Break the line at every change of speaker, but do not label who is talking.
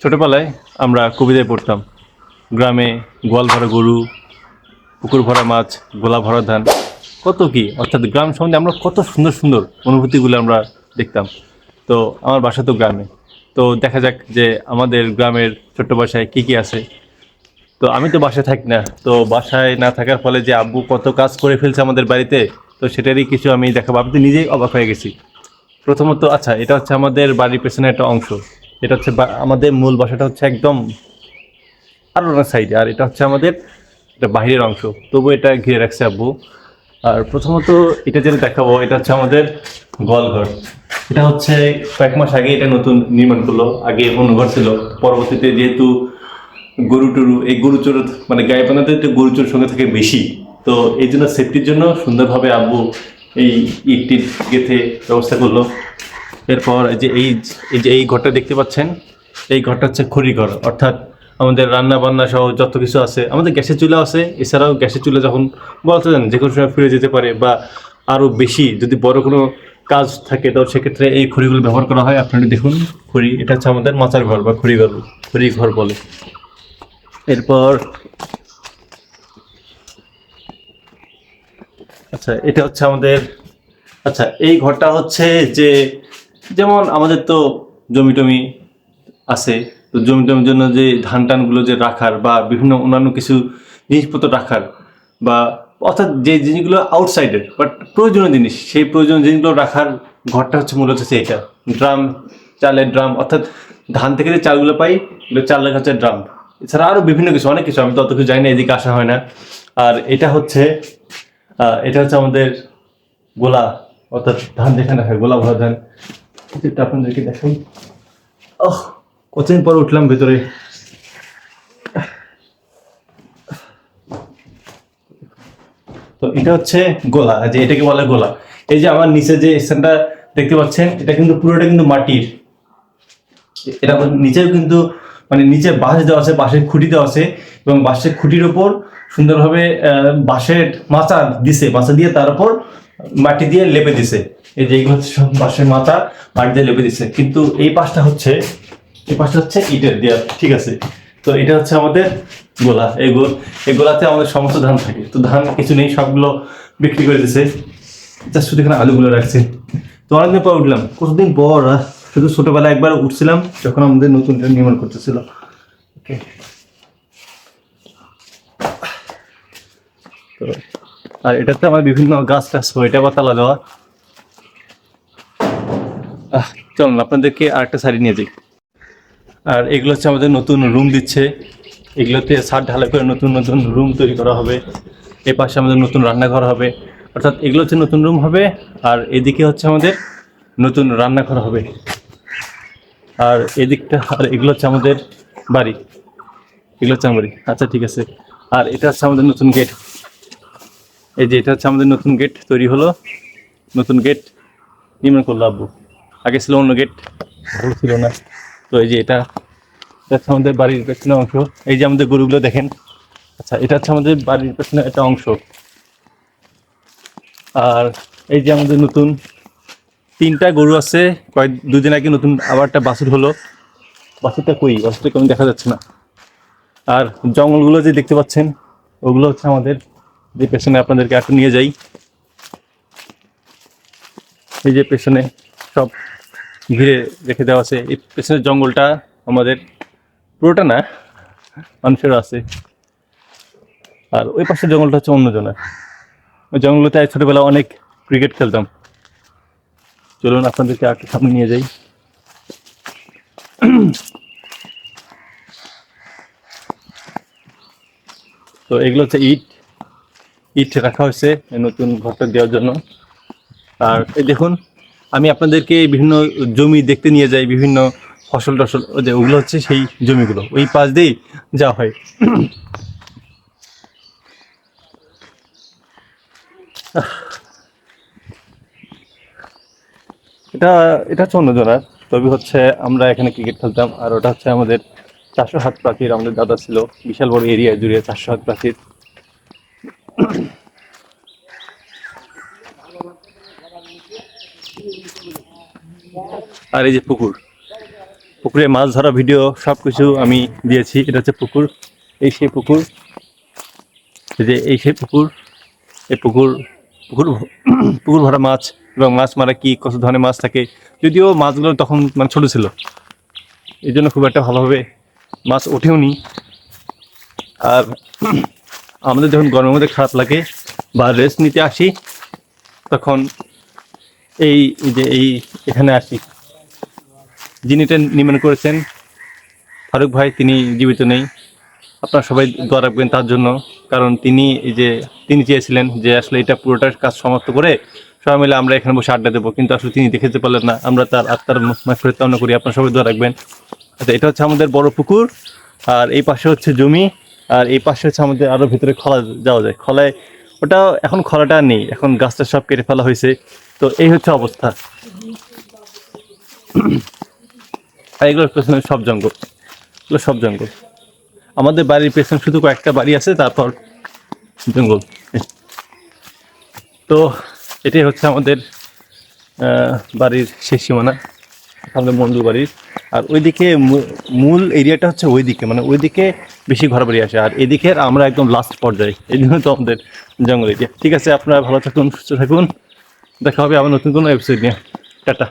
ছোটোবেলায় আমরা কবিতায় পড়তাম, গ্রামে গোয়াল ভরা গরু, পুকুর ভরা মাছ, গোলা ভরা ধান, কত কি? অর্থাৎ গ্রাম সম্বন্ধে আমরা কত সুন্দর সুন্দর অনুভূতিগুলো আমরা দেখতাম। তো আমার বাসা তো গ্রামে। তো দেখা যাক যে আমাদের গ্রামের ছোট্ট বাসায় কী কী আছে। তো আমি তো বাসায় থাকি না। তো বাসায় না থাকার ফলে যে আব্বু কত কাজ করে ফেলছে আমাদের বাড়িতে, তো সেটারই কিছু আমি দেখাবো। আমি তো নিজেই অবাক হয়ে গেছি। প্রথমত আচ্ছা এটা হচ্ছে আমাদের বাড়ির পেছনে একটা অংশ। এটা হচ্ছে আমাদের মূল বাসাটা হচ্ছে একদম আরও সাইডে, আর এটা হচ্ছে আমাদের এটা বাহিরের অংশ। তবু এটা ঘিরে রাখছে আব্বু। আর প্রথমত এটা যেটা দেখাবো, এটা হচ্ছে আমাদের গোয়ালঘর। এটা হচ্ছে কয়েক মাস আগে এটা নতুন নির্মাণ করল, আগে অন্য ঘর ছিল। পরবর্তীতে যেহেতু গরু টরু, এই গরু চোর মানে গায়ে বানাতে গরু চোর সঙ্গে থাকে বেশি। তো এই জন্য সেফটির জন্য সুন্দরভাবে আব্বু এই ইট টিট গেথে ব্যবস্থা করল। এরপর এই যে এই এই যে এই ঘরটা দেখতে পাচ্ছেন, এই ঘরটা হচ্ছে খড়ি ঘর। অর্থাৎ আমাদের রান্না বান্না সহ যত কিছু আছে, আমাদের গ্যাসের চুলা আছে, এছাড়াও গ্যাসের চুলা যখন বলতে জানেন যে কোনো সময় ফিরে যেতে পারে বা আরও বেশি যদি বড় কোনো কাজ থাকে, তো সেক্ষেত্রে এই খড়িগুলো ব্যবহার করা হয়। আপনারা দেখুন, খড়ি, এটা হচ্ছে আমাদের মাচার ঘর বা খড়ি ঘর খড়ি ঘর বলে। এরপর আচ্ছা এটা হচ্ছে আমাদের আচ্ছা এই ঘরটা হচ্ছে যে যেমন আমাদের তো জমি টমি আছে তো জমি টমির জন্য যে ধান টানগুলো যে রাখার বা বিভিন্ন অন্যান্য কিছু জিনিসপত্র রাখার বা অর্থাৎ যে জিনিসগুলো আউটসাইডের বাট প্রয়োজনীয় জিনিস সেই প্রয়োজনীয় জিনিসগুলো রাখার ঘরটা হচ্ছে মূলত হচ্ছে এটা। ড্রাম চালের ড্রাম অর্থাৎ ধান থেকে যে চালগুলো পাই এগুলো চাল রাখা হচ্ছে ড্রাম। এছাড়া আরও বিভিন্ন কিছু অনেক কিছু আমি তো অত কিছু জানি না এদিকে আসা হয় না। আর এটা হচ্ছে এটা হচ্ছে আমাদের গোলা অর্থাৎ ধান যেখানে হয়, গোলা ভরা ধান। এটা আপনাদেরকে দেখাই। কতদিন পর উঠলাম ভেতরে? তো এটা হচ্ছে গোলা যে এটাকে বলে গোলা। এই যে আমার নিচে যে স্থানটা দেখতে পাচ্ছেন, এটা কিন্তু পুরোটা কিন্তু মাটির। এটা নিচেও কিন্তু মানে নিচে বাঁশ দেওয়া আছে, বাঁশের খুঁটি দেওয়া আছে, এবং বাঁশের খুঁটির ওপর সুন্দরভাবে বাঁশের মাচা দিছে, মাচা দিয়ে তার উপর মাটি দিয়ে লেপে দিছে। এই যে এইগুলো হচ্ছে বাঁশের মাথা মাটি দিয়ে লেপে দিছে। কিন্তু এই পাশটা হচ্ছে এই পাশটা হচ্ছে ইটের দেওয়া ঠিক আছে? তো এটা হচ্ছে আমাদের গোলা। এই গোল এই গোলাতে আমাদের সমস্ত ধান থাকে। তো ধান কিছু নেই সবগুলো বিক্রি করে দিছে। জাস্ট শুধু এখানে আলুগুলো রাখছে। তো অনেকদিন পর উঠলাম। কতদিন পর? শুধু ছোটবেলায় একবার উঠছিলাম যখন আমাদের নতুন নির্মাণ করতেছিল। ওকে তো আর এটাতে আমার বিভিন্ন গাছ টাছ হয়, এটা বা তালা দেওয়া। চলুন, আপনাদেরকে আরেকটা শাড়ি নিয়ে যাই। আর এগুলো হচ্ছে আমাদের নতুন রুম দিচ্ছে। এগুলোতে ছাদ ঢালাই করে নতুন নতুন রুম তৈরি করা হবে। এ পাশে আমাদের নতুন রান্নাঘর হবে। অর্থাৎ এগুলো হচ্ছে নতুন রুম হবে, আর এদিকে হচ্ছে আমাদের নতুন রান্নাঘর হবে। আর এদিকটা, আর এগুলো হচ্ছে আমাদের বাড়ি। এগুলো হচ্ছে আমার আচ্ছা ঠিক আছে। আর এটা হচ্ছে আমাদের নতুন গেট এই যে এটা হচ্ছে আমাদের নতুন গেট তৈরি হলো। নতুন গেট নির্মাণ করল আব্বু। আগে ছিল অন্য গেট ভালো ছিল না। তো এই যে এটা এটা হচ্ছে আমাদের বাড়ির পেছনে অংশ। এই যে আমাদের গরুগুলো দেখেন। আচ্ছা এটা হচ্ছে আমাদের বাড়ির পেছনে একটা অংশ। আর এই যে আমাদের নতুন তিনটা গরু আছে কয়েক দুদিন আগে নতুন আবার একটা বাছুর হলো। বাছুরটা কই? বাছুরটা কেমন দেখা যাচ্ছে না। আর জঙ্গলগুলো যে দেখতে পাচ্ছেন ওগুলো হচ্ছে আমাদের যে পেছনে আপনাদেরকে এখন নিয়ে যাই। এই যে পেছনে সব ঘিরে রেখে দেওয়া আছে। এই পেছনের জঙ্গলটা আমাদের পুরোটা না মানুষের আছে। আর ওই পাশের জঙ্গলটা হচ্ছে অন্যজনের। ওই জঙ্গলতে ছোটবেলা অনেক ক্রিকেট খেলতাম। চলুন আপনাদেরকে একটু সামনে নিয়ে যাই। তো এগুলো হচ্ছে ইট। ইট রাখা হয়েছে নতুন ঘরটা দেওয়ার জন্য। আর এই দেখুন আমি আপনাদেরকে বিভিন্ন জমি দেখতে নিয়ে যাই, বিভিন্ন ফসল টসল যে ওগুলো হচ্ছে সেই জমিগুলো। ওই পাশ দিয়েই যাওয়া হয়। এটা এটা হচ্ছে অন্য জনার তবে হচ্ছে আমরা এখানে ক্রিকেট খেলতাম, আর ওটা হচ্ছে আমাদের চারশো হাত প্রাচীর, আমাদের দাদা ছিল বিশাল বড় এরিয়া জুড়ে চারশো হাত প্রাচীর। আর এই যে পুকুর। পুকুরে মাছ ধরা ভিডিও সব কিছু আমি দিয়েছি। এটা হচ্ছে পুকুর। এই সেই পুকুর। এই যে এই সেই পুকুর। এই পুকুর পুকুর পুকুর ভরা মাছ এবং মাছ মারা কি, কত ধরনের মাছ থাকে। যদিও মাছগুলো তখন মানে ছোটো ছিল। এই জন্য খুব একটা ভালোভাবে মাছ ওঠেও নি আর আমাদের যখন গরমের মধ্যে খারাপ লাগে বা রেস্ট নিতে আসি, তখন এই এই যে এই, এখানে আসি। যিনি এটা নির্মাণ করেছেন, ফারুক ভাই তিনি জীবিত নেই। আপনারা সবাই দোয়া রাখবেন তার জন্য, কারণ তিনি এই যে, তিনি চেয়েছিলেন যে আসলে এটা পুরোটার কাজ সমাপ্ত করে সবাই মিলে আমরা এখানে বসে আড্ডা দেবো, কিন্তু আসলে তিনি দেখে যেতে পারলেন না। আমরা তার আত্মার মাফের কামনা করি। আপনারা সবাই দোয়া রাখবেন। আচ্ছা এটা হচ্ছে আমাদের বড় পুকুর, আর এই পাশে হচ্ছে জমি, আর এই পাশে হচ্ছে আমাদের আরও ভিতরে খলা যাওয়া যায়। খলায় ওটা এখন খলাটা নেই, এখন গাছটা সব কেটে ফেলা হয়েছে। তো এই হচ্ছে অবস্থা। আর এগুলোর পেছনে সব জঙ্গল। এগুলো সব জঙ্গল। আমাদের বাড়ির পেছনে শুধু কয়েকটা বাড়ি আছে, তারপর জঙ্গল। তো এটাই হচ্ছে আমাদের বাড়ির শেষ সীমানা আমাদের মন্ডল বাড়ির আর ওইদিকে মূল এরিয়াটা হচ্ছে ওইদিকে মানে ওইদিকে বেশি ঘর বাড়ি আসে। আর এদিকে আমরা একদম লাস্ট পর্যায়ে, এই জন্য তো আমাদের জঙ্গল এরিয়া ঠিক আছে, আপনারা ভালো থাকুন, সুস্থ থাকুন। দেখা হবে আবার নতুন কোনো এপিসোড নিয়ে। টাটা।